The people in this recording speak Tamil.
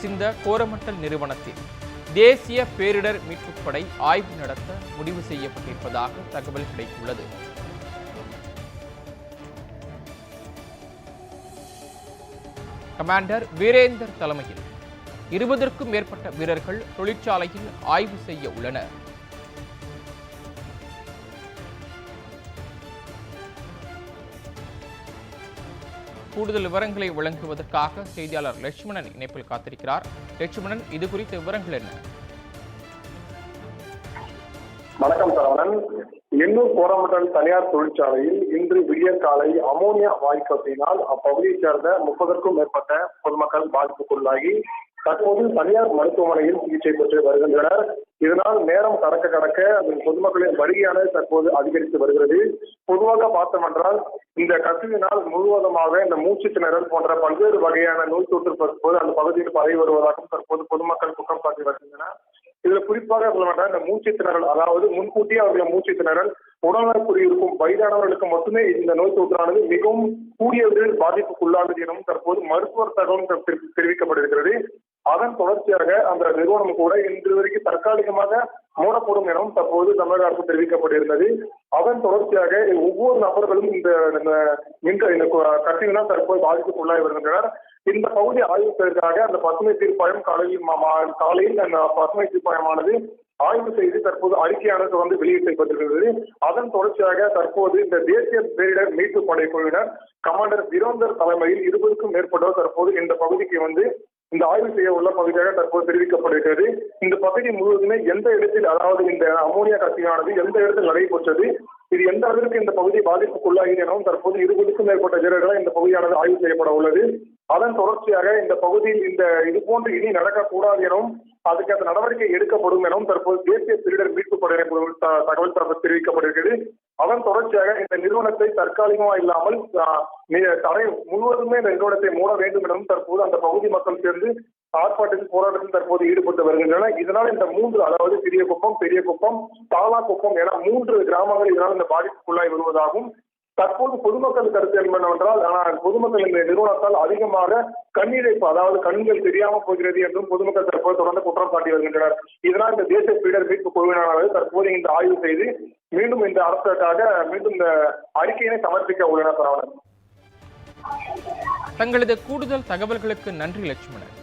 சிந்த கோரமட்டல் நிறுவனத்தில் தேசிய பேரிடர் மீட்புப் படை ஆய்வு நடத்த முடிவு செய்யப்பட்டிருப்பதாக தகவல் கிடைத்துள்ளது. கமாண்டர் வீரேந்தர் தலைமையில் இருபதற்கும் மேற்பட்ட வீரர்கள் தொழிற்சாலையில் ஆய்வு செய்ய உள்ளனர். கூடுதல் விவரங்களை வழங்குவதற்காக செய்தியாளர் லட்சுமணன் இணைப்பில் காத்திருக்கிறார். லட்சுமணன் இது குறித்த விவரங்கள் என்ன? வணக்கம் சரவணன். எண்ணூர் கோரமண்டல் தனியார் தொழிற்சாலையில் இன்று விடியற்காலை அமோனியா வாயு கசியினால் அப்பகுதியைச் சேர்ந்த முப்பதற்கும் மேற்பட்ட பொதுமக்கள் பாதிப்புக்குள்ளாகி தற்போது தனியார் மருத்துவமனையில் சிகிச்சை பெற்று வருகின்றனர். இதனால் நேரம் கடக்க கடக்க அது பொதுமக்களின் வருகையானது தற்போது அதிகரித்து வருகிறது. பொதுவாக பார்த்தோம் என்றால் இந்த கசிவினால் முழுவதுமாக இந்த மூச்சு திணறல் போன்ற பல்வேறு வகையான நோய் தொற்று தற்போது அந்த பகுதியில் பரவி வருவதாகவும் தற்போது பொதுமக்கள் குற்றம் சாட்டி வருகின்றனர் இதுல குறிப்பாக சொல்ல வேண்டாம் இந்த மூச்சு திணறல் அதாவது முன்கூட்டியே அவருடைய மூச்சு திணறல் உடல்நலக்குறி இருக்கும் வயதானவர்களுக்கு மட்டுமே இந்த நோய் தொற்றானது மிகவும் கூடிய விரைவில் பாதிப்புக்குள்ளானது எனவும் தற்போது மருத்துவர் தகவல் தெரிவிக்கப்பட்டிருக்கிறது அதன் தொடர்ச்சியாக அந்த நிறுவனம் கூட இன்று வரைக்கும் தற்காலிகமாக மூடப்படும் எனவும் தற்போது தமிழக அரசு தெரிவிக்கப்பட்டிருந்தது. அதன் தொடர்ச்சியாக ஒவ்வொரு நபர்களும் இந்த இந்த இந்த கட்டினால் தற்போது பாதிப்புக்குள்ளாகி வருகின்றனர். இந்த பகுதி ஆய்வு செய்வதற்காக அந்த பசுமை தீர்ப்பாயம் காலையில் மா- மா- காலையில் அந்த பசுமை தீர்ப்பாயமானது ஆய்வு செய்து தற்போது அறிக்கையானது வந்து வெளியிட்டிருக்கிறது அதன் தொடர்ச்சியாக தற்போது இந்த தேசிய பேரிடர் மீட்பு படை குழுவினர் கமாண்டர் விரோந்தர் தலைமையில் இருபதுக்கும் மேற்பட்டோர் தற்போது இந்த பகுதிக்கு வந்து இந்த ஆய்வு செய்ய உள்ள பகுதியாக தற்போது தெரிவிக்கப்படுகிறது. இந்த பகுதி முழுவதுமே எந்த இடத்தில் அதாவது இந்த அமோனியா கசிவானது எந்த இடத்தில் நடைபெற்றது இது எந்த அளவிற்கு இந்த பகுதி பாதிப்புக்குள்ளாகிறது எனவும் தற்போது இருபதுக்கும் மேற்பட்ட வீரர்களை இந்த பகுதியானது ஆய்வு செய்யப்பட உள்ளது. அதன் தொடர்ச்சியாக இந்த பகுதியில் இந்த இது போன்று இனி நடக்கக்கூடாது எனவும் அதுக்கேற்ற நடவடிக்கை எடுக்கப்படும் எனவும் தற்போது தேசிய பேரிடர் மீட்பு படையினர் தகவல் தரப்பு தெரிவிக்கப்படுகிறது. அதன் தொடர்ச்சியாக இந்த நிறுவனத்தை தற்காலிகமா இல்லாமல் தடை முழுவதுமே இந்த நிறுவனத்தை மூட வேண்டும் எனவும் தற்போது அந்த பகுதி மக்கள் சேர்ந்து ஆர்ப்பாட்டத்தில் போராட்டத்தில் தற்போது ஈடுபட்டு வருகின்றன இதனால் இந்த மூன்று அதாவது சிறிய குப்பம் பெரிய குப்பம் தாலா குப்பம் என மூன்று கிராமங்கள் இதனால் இந்த பாதிப்புக்குள்ளாய் வருவதாகவும் தற்போது பொதுமக்கள் கருத்து என்னவென்றால் ஆனால் பொதுமக்கள் இந்த நிறுவனத்தால் அதிகமாக கண்ணீரைப்பு அதாவது கண்கள் தெரியாமல் போகிறது என்றும் பொதுமக்கள் தற்போது தொடர்ந்து குற்றம் சாட்டி வருகின்றனர். இதனால் இந்த தேசிய பீடர் மீட்பு குழுவினரானது தற்போது இந்த ஆய்வு செய்து மீண்டும் இந்த அரசுக்காக மீண்டும் இந்த அறிக்கையினை சமர்ப்பிக்க உள்ளனர் சரவணன். தங்களது கூடுதல் தகவல்களுக்கு நன்றி லட்சுமணன்.